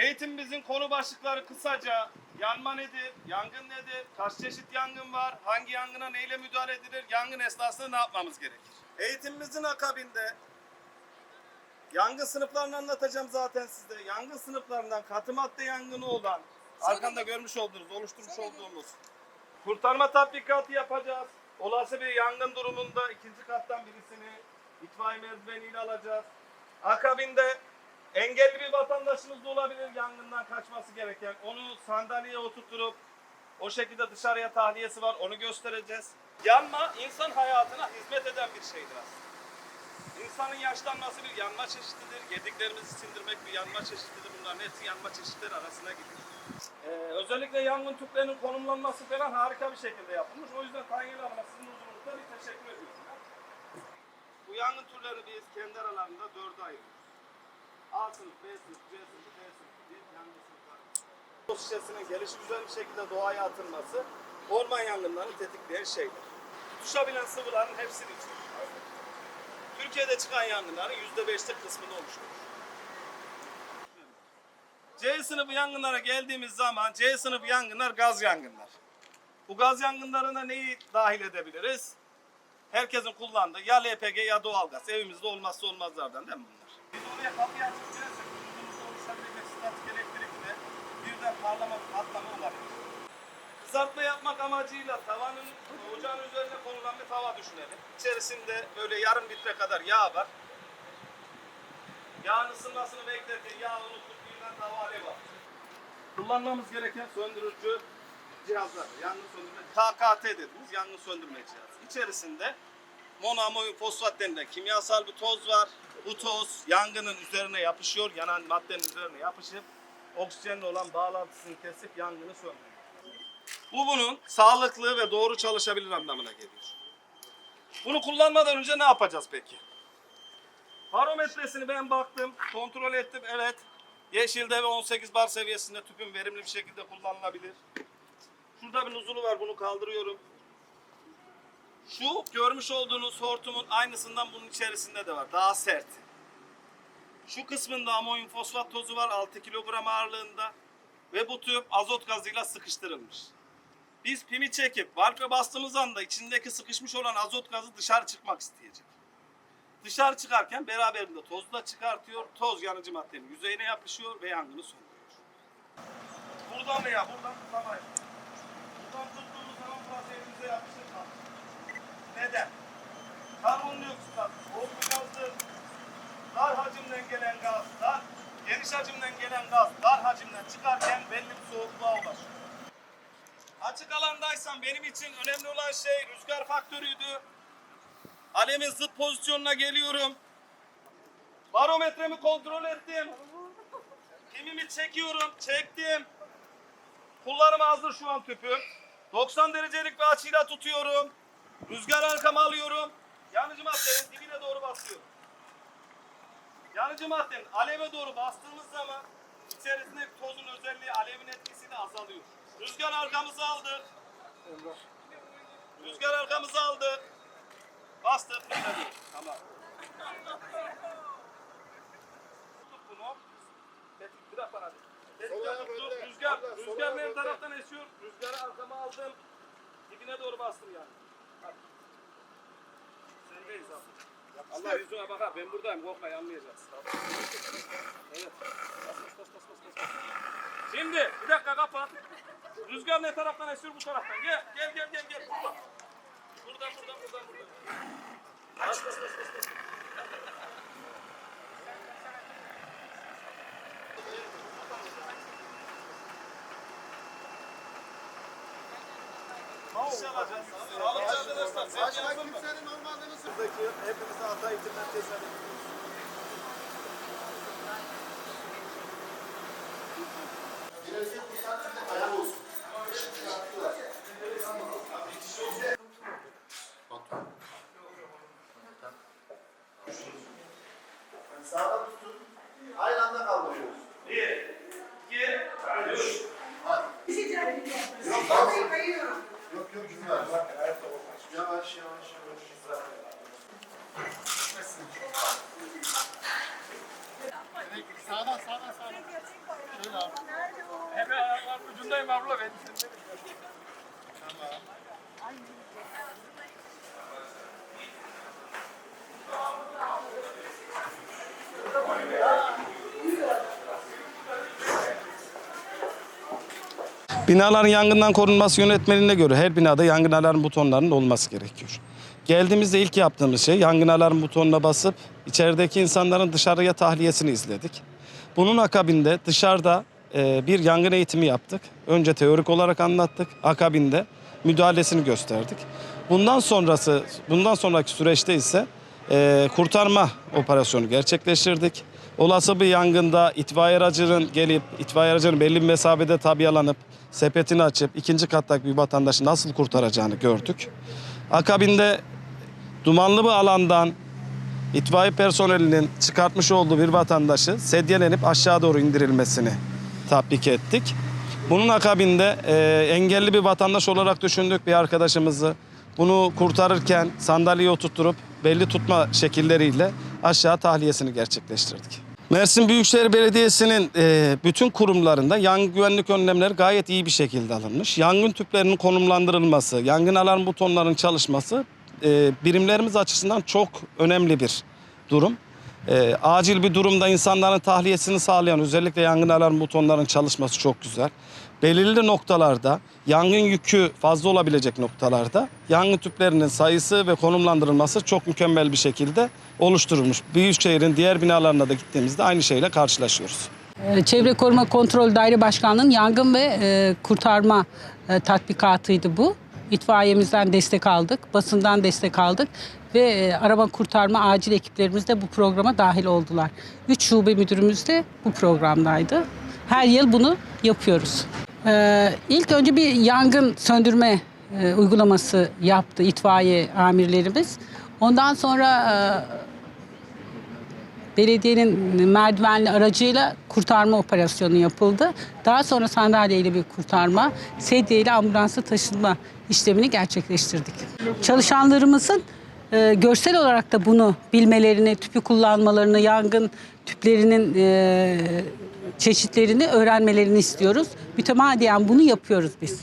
Eğitimimizin konu başlıkları kısaca yanma nedir, yangın nedir, kaç çeşit yangın var, hangi yangına neyle müdahale edilir, yangın esnasında ne yapmamız gerekir? Eğitimimizin akabinde yangın sınıflarını anlatacağım zaten size. Yangın sınıflarından katı madde yangını olan, arkanda görmüş olduğunuz, oluşturmuş olduğumuz kurtarma tatbikatı yapacağız. Olası bir yangın durumunda ikinci kattan birisini itfaiye merdiveniyle alacağız. Akabinde engelli bir vatandaşımız da olabilir yangından kaçması gereken. Onu sandalyeye oturtup o şekilde dışarıya tahliyesi var onu göstereceğiz. Yanma insan hayatına hizmet eden bir şeydir aslında. İnsanın yaşlanması bir yanma çeşididir. Yediklerimizi sindirmek bir yanma çeşididir. Bunların hepsi yanma çeşitleri arasına giriyor. Ee, özellikle yangın tüplerinin konumlanması falan harika bir şekilde yapılmış. O yüzden Tanyeli Hanım'a sizin huzurunuzda bir teşekkür ediyorum. Bu yangın türleri biz kendi aralarında dörde ayırıyoruz. A sınıf, B C sınıf, D sınıf bir şekilde doğaya atılması orman yangınlarını tetikleyen şeydir. Tutuşabilen sıvıların hepsini içeriyor. Türkiye'de çıkan yangınların %5'lik kısmını oluşturur. C sınıfı yangınlara geldiğimiz zaman C sınıfı yangınlar gaz yangınlar. Bu gaz yangınlarına neyi dahil edebiliriz? Herkesin kullandığı ya LPG ya doğalgaz. Evimizde olmazsa olmazlardan değil mi bunlar? Biz oraya kapıyı açıp girersek vücudumuzda oluşabilecek statik elektrikle birden parlama patlama olabilir. Kızartma yapmak amacıyla tavanın ocağın üzerine konulan bir tava düşünelim. İçerisinde böyle yarım litre kadar yağ var. Yağın ısınmasını beklerken yağ unutup birden tava alev alır. Kullanmamız gereken söndürücü cihazlar. Yangın söndürme KKT dediğimiz yangın söndürme cihazı. İçerisinde monoamoyun fosfat denilen kimyasal bir toz var. Bu toz yangının üzerine yapışıyor. Yanan maddenin üzerine yapışıp oksijenle olan bağlantısını kesip yangını söndürüyor. Bu bunun sağlıklı ve doğru çalışabilir anlamına geliyor. Bunu kullanmadan önce ne yapacağız peki? Barometresini ben baktım, kontrol ettim. Evet, yeşilde ve 18 bar seviyesinde tüpün verimli bir şekilde kullanılabilir. Şurada bir nuzulu var, bunu kaldırıyorum. Şu görmüş olduğunuz hortumun aynısından bunun içerisinde de var, daha sert. Şu kısmında amonyum fosfat tozu var 6 kilogram ağırlığında ve bu tüp azot gazıyla sıkıştırılmış. Biz pimi çekip valve bastığımız anda içindeki sıkışmış olan azot gazı dışarı çıkmak isteyecek. Dışarı çıkarken beraberinde tozu da çıkartıyor. Toz yanıcı maddenin yüzeyine yapışıyor ve yangını söndürüyor. Buradan veya buradan tutamayız. Buradan tuttuğumuz zaman burası elimize yapışır kalır. Neden? Karbondioksit gaz, soğuk bir gazdır. Dar hacimden gelen gaz, dar, geniş hacimden gelen gaz, dar hacimden çıkarken belli bir soğukluğa ulaşıyor. Açık alandaysam benim için önemli olan şey rüzgar faktörüydü. Alemin zıt pozisyonuna geliyorum. Barometremi kontrol ettim. Pimimi çekiyorum, çektim. Kullanıma hazır şu an tüpüm. 90 derecelik bir açıyla tutuyorum. Rüzgar arkama alıyorum. Yanıcı maddenin dibine doğru basıyorum. Yanıcı maddenin aleve doğru bastığımız zaman içerisindeki tozun özelliği alevin etkisi de azalıyor. Rüzgar arkamızı aldık. Rüzgar arkamızı aldık. Bastık. Tamam. Tut bunu. Tetik bırak bana. Tetikte tuttum. Rüzgar, rüzgar benim taraftan esiyor. Rüzgarı arkama aldım. Dibine doğru bastım yani. Sendeyiz abi. Allah yüzüne bak ha. Ben buradayım. Korkma anlayacağız. Evet. Bas bas bas bas bas. Şimdi bir dakika kapat. Rüzgar ne taraftan esiyor bu taraftan. Gel gel gel gel gel. Buradan. Buradan buradan buradan buradan. Bas bas bas bas. Sağlıklı arkadaşlar. Sen yazdın mı? Buradaki hepimize hata eğitimden teselli ediyoruz. Birazcık bu saatte olsun. Sağda tutun. Aynı anda kaldırıyoruz. Bir, iki, üç. Hadi. Yok, vallahi kayıyorum. Yok yok. Yavaş yavaş yavaş. Sağdan sağdan sağdan. Şöyle buradayım abla ben seni Binaların yangından korunması yönetmeliğine göre her binada yangın alarm butonlarının olması gerekiyor. Geldiğimizde ilk yaptığımız şey yangın alarm butonuna basıp içerideki insanların dışarıya tahliyesini izledik. Bunun akabinde dışarıda e, bir yangın eğitimi yaptık. Önce teorik olarak anlattık. Akabinde müdahalesini gösterdik. Bundan sonrası, bundan sonraki süreçte ise e, kurtarma operasyonu gerçekleştirdik. Olası bir yangında itfaiye aracının gelip itfaiye aracının belli bir mesafede tabiyalanıp sepetini açıp ikinci kattaki bir vatandaşı nasıl kurtaracağını gördük. Akabinde dumanlı bir alandan itfaiye personelinin çıkartmış olduğu bir vatandaşı sedyelenip aşağı doğru indirilmesini tatbik ettik. Bunun akabinde e, engelli bir vatandaş olarak düşündük bir arkadaşımızı. Bunu kurtarırken sandalyeye oturtturup belli tutma şekilleriyle aşağı tahliyesini gerçekleştirdik. Mersin Büyükşehir Belediyesi'nin e, bütün kurumlarında yangın güvenlik önlemleri gayet iyi bir şekilde alınmış. Yangın tüplerinin konumlandırılması, yangın alarm butonlarının çalışması e, birimlerimiz açısından çok önemli bir durum. E, acil bir durumda insanların tahliyesini sağlayan özellikle yangın alarm butonlarının çalışması çok güzel. Belirli noktalarda yangın yükü fazla olabilecek noktalarda yangın tüplerinin sayısı ve konumlandırılması çok mükemmel bir şekilde oluşturulmuş. Büyükşehir'in diğer binalarına da gittiğimizde aynı şeyle karşılaşıyoruz. Ee, Çevre Koruma Kontrol Daire Başkanlığı'nın yangın ve e, kurtarma e, tatbikatıydı bu. İtfaiyemizden destek aldık, basından destek aldık ve e, arama kurtarma acil ekiplerimiz de bu programa dahil oldular. Üç şube müdürümüz de bu programdaydı. Her yıl bunu yapıyoruz. Ee, ilk önce bir yangın söndürme e, uygulaması yaptı itfaiye amirlerimiz. Ondan sonra e, belediyenin merdivenli aracıyla kurtarma operasyonu yapıldı. Daha sonra sandalyeyle bir kurtarma, sedyeyle ambulansa taşınma işlemini gerçekleştirdik. Çalışanlarımızın e, görsel olarak da bunu bilmelerini, tüpü kullanmalarını, yangın tüplerinin e, çeşitlerini öğrenmelerini istiyoruz. Mütemadiyen bunu yapıyoruz biz.